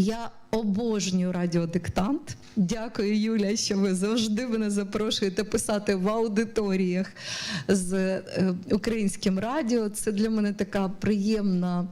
Я обожнюю радіодиктант. Дякую, Юля, що ви завжди мене запрошуєте писати в аудиторіях з е, українським радіо. Це для мене така приємна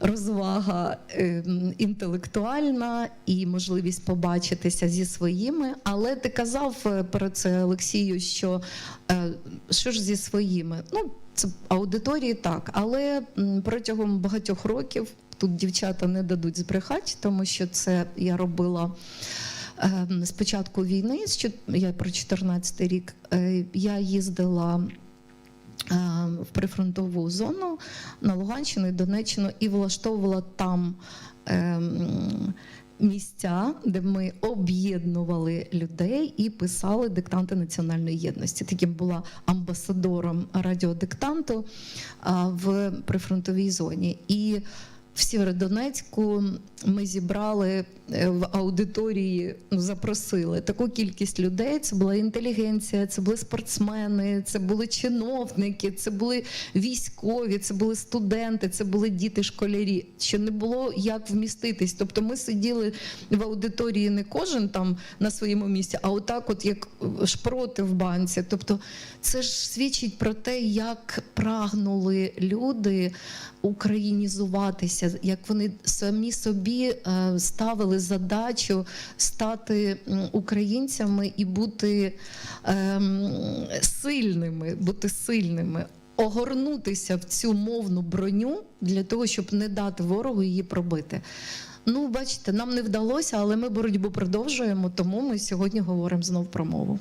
розвага е, інтелектуальна і можливість побачитися зі своїми. Але ти казав е, про це Олексію, що е, що ж зі своїми? Ну, це аудиторії так, але протягом багатьох років тут дівчата не дадуть збрехати, тому що це я робила. е, З початку війни, я про 14 рік, е, я їздила в прифронтову зону на Луганщину і Донеччину і влаштовувала там ем, місця, де ми об'єднували людей і писали диктанти національної єдності. Таким була амбасадором радіодиктанту в прифронтовій зоні. І в Сєвєродонецьку ми зібрали е, в аудиторії, ну, запросили таку кількість людей. Це була інтелігенція, це були спортсмени, це були чиновники, це були військові, це були студенти, це були діти, школярі. Що не було як вміститись. Тобто ми сиділи в аудиторії не кожен там на своєму місці, а отак, от як шпроти в банці. Тобто, це ж свідчить про те, як прагнули люди українізуватися, як вони самі собі е, ставили задачу стати українцями і бути ем, сильними, бути сильними. Огорнутися в цю мовну броню для того, щоб не дати ворогу її пробити. Ну, бачите, нам не вдалося, але ми боротьбу продовжуємо, тому ми сьогодні говоримо знов про мову.